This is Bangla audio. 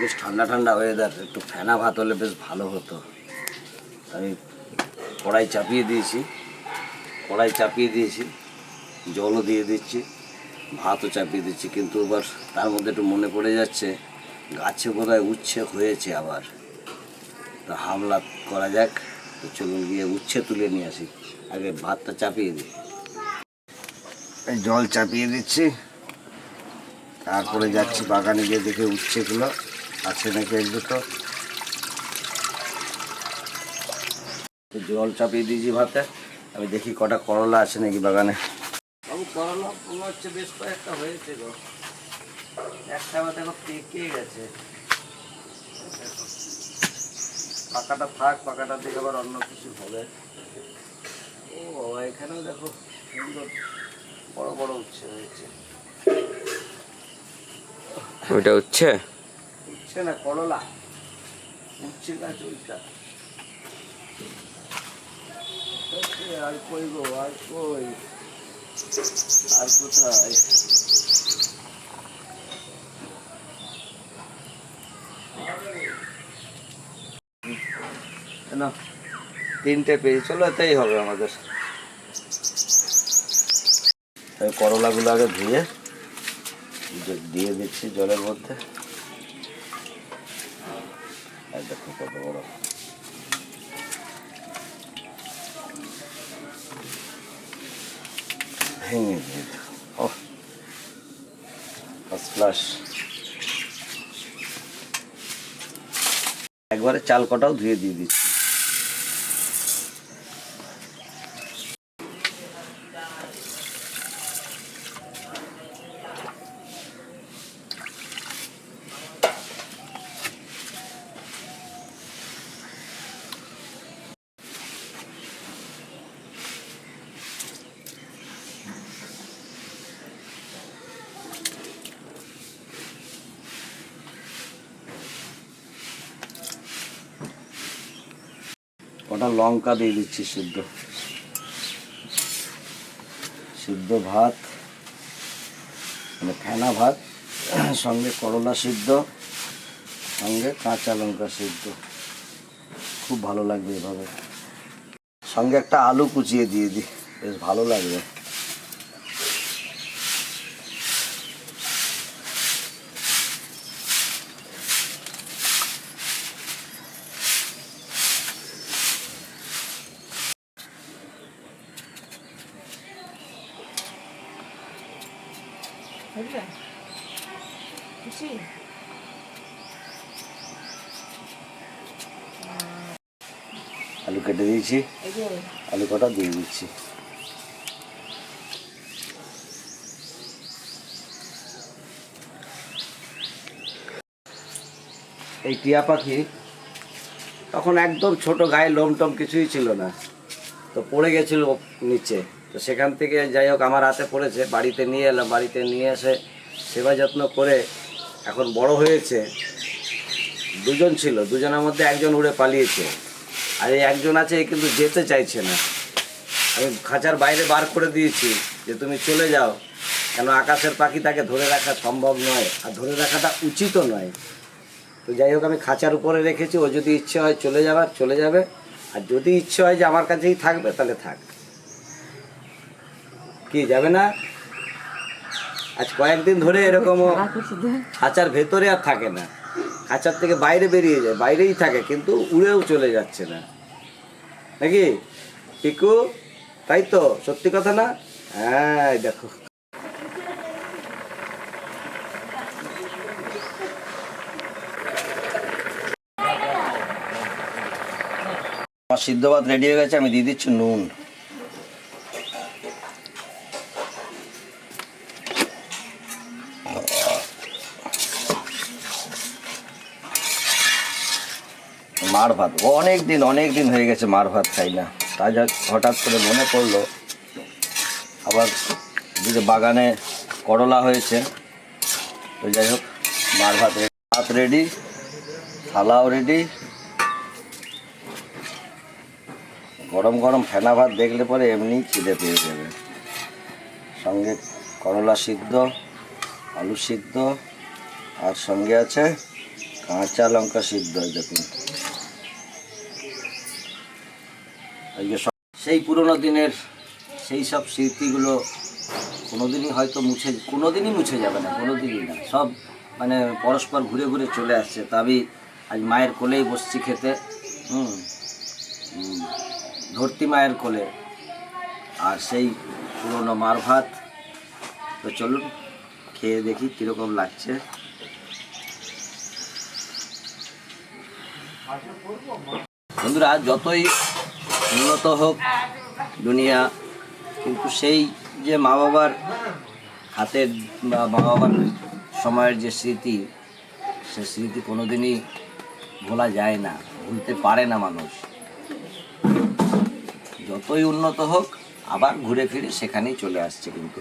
বেশ ঠান্ডা ঠান্ডা ওয়েদার একটু ফেনা ভাত হলে বেশ ভালো হতো। আমি কড়াই চাপিয়ে দিয়েছি, কড়াই চাপিয়ে দিয়েছি, জলও দিয়ে দিচ্ছি, ভাতও চাপিয়ে দিচ্ছি, কিন্তু এবার তার মধ্যে একটু মনে পড়ে যাচ্ছে, গাছে বোধহয় উচ্ছে হয়েছে আবার। তা হামলা করা যাক, তো চলুন গিয়ে উচ্ছে তুলে নিয়ে আসি। আগে ভাতটা চাপিয়ে দিই। জল চাপিয়ে দিচ্ছি, তারপরে যাচ্ছি বাগানে গিয়ে দেখে উচ্ছেগুলো আছে নাকি এক দুটো? তো জল চাপিয়ে দিয়েছি ভাতে। আমি দেখি কটা করলা আছে নাকি বাগানে। বাবু করলা মনে হচ্ছে বেশ কয়েকটা হয়েছে গো। একটা বা দেখো পেকে গেছে। পাকাটা থাক পাকাটা দেখে আবার অন্য কিছু হবে। ও বাবা এখানেও দেখো সুন্দর বড় বড় উচ্ছে হয়েছে। ওইটা হচ্ছে উচ্ছে না করলা? উচ্ছে গাছ ওইটা আর কই গো, আর কই? আর কোথায়? তিনটে পেয়ে চলো এতেই হবে আমাদের। করলাগুলো আগে ধুয়ে, দিয়ে দিচ্ছি জলের মধ্যে। ভেঙে দিয়ে ও ক্লাস একবারে চাল কটাও ধুয়ে দিয়ে দিচ্ছি। কটা লঙ্কা দিয়ে দিচ্ছি সিদ্ধ। সিদ্ধ ভাত মানে ফেনা ভাত, সঙ্গে করলা সিদ্ধ, সঙ্গে কাঁচা লঙ্কা সিদ্ধ। খুব ভালো লাগবে এভাবে। সঙ্গে একটা আলু কুচিয়ে দিয়ে দিই, বেশ ভালো লাগবে। বুঝলে খুশি আলু কেটে দিয়েছি। আলু কটা দিয়ে দিচ্ছি। এই টিয়া পাখি তখন একদম ছোট গায়ে লোম টম কিছুই ছিল না। তো পড়ে গেছিল নিচে। তো সেখান থেকে যাই হোক, আমার হাতে পড়েছে, বাড়িতে নিয়ে এলাম, বাড়িতে নিয়ে এসে সেবা যত্ন করে এখন বড় হয়েছে। দুজন ছিল, দুজনের মধ্যে একজন উড়ে পালিয়েছে। আর এই একজন আছে কিন্তু যেতে চাইছে না। আমি খাঁচার বাইরে বার করে দিয়েছি যে তুমি চলে যাও। কেন আকাশের পাখি তাকে ধরে রাখা সম্ভব নয়, আর ধরে রাখাটা উচিতও নয়। তো যাই হোক, আমি খাঁচার উপরে রেখেছি, ও যদি ইচ্ছে হয় চলে যাবার চলে যাবে। আর যদি ইচ্ছে হয় যে আমার কাছেই থাকবে, তাহলে থাক। কি যাবে না? আজ কয়েকদিন ধরে এরকম খাঁচার ভেতরে আর থাকে না। খাঁচার থেকে বাইরে বেরিয়ে যায় বাইরেই থাকে কিন্তু উড়েও চলে যাচ্ছে না। নাকি? পিকু তাই তো? সত্যি কথা না? হ্যাঁ দেখো। আমার সিদ্ধ ভাত রেডি হয়ে গেছে আমি দিয়ে দিচ্ছি নুন। মার ভাত। অনেক দিন অনেক দিন হয়ে গেছে মার ভাত খাই না। তাই হঠাৎ করে মনে পড়ল, আবার দিকে বাগানে করলা হয়েছে। তো যাই হোক, মার ভাত ভাত রেডি, থালাও রেডি। গরম গরম ফেনা ভাত দেখলে পরে এমনিই খিদে পেয়ে যাবে। সঙ্গে করলা সিদ্ধ, আলু সিদ্ধ, আর সঙ্গে আছে কাঁচা লঙ্কা সিদ্ধ, দেখুন। সেই পুরোনো দিনের সেই সব স্মৃতিগুলো কোনোদিনই হয়তো মুছে কোনোদিনই মুছে যাবে না, কোনোদিনই না। সব মানে পরস্পর ঘুরে ঘুরে চলে আসছে। তা আমি আজ মায়ের কোলেই বসছি খেতে। হুম। ধরতি মায়ের কোলে। আর সেই পুরোনো মার ভাত। তো চলুন, খেয়ে দেখি কীরকম লাগছে। বন্ধুরা, যতই উন্নত হোক দুনিয়া কিন্তু সেই যে মা বাবার হাতের বা মা বাবার সময়ের যে স্মৃতি সে স্মৃতি কোনোদিনই ভোলা যায় না ভুলতে পারে না মানুষ যতই উন্নত হোক আবার ঘুরে ফিরে সেখানেই চলে আসছে কিন্তু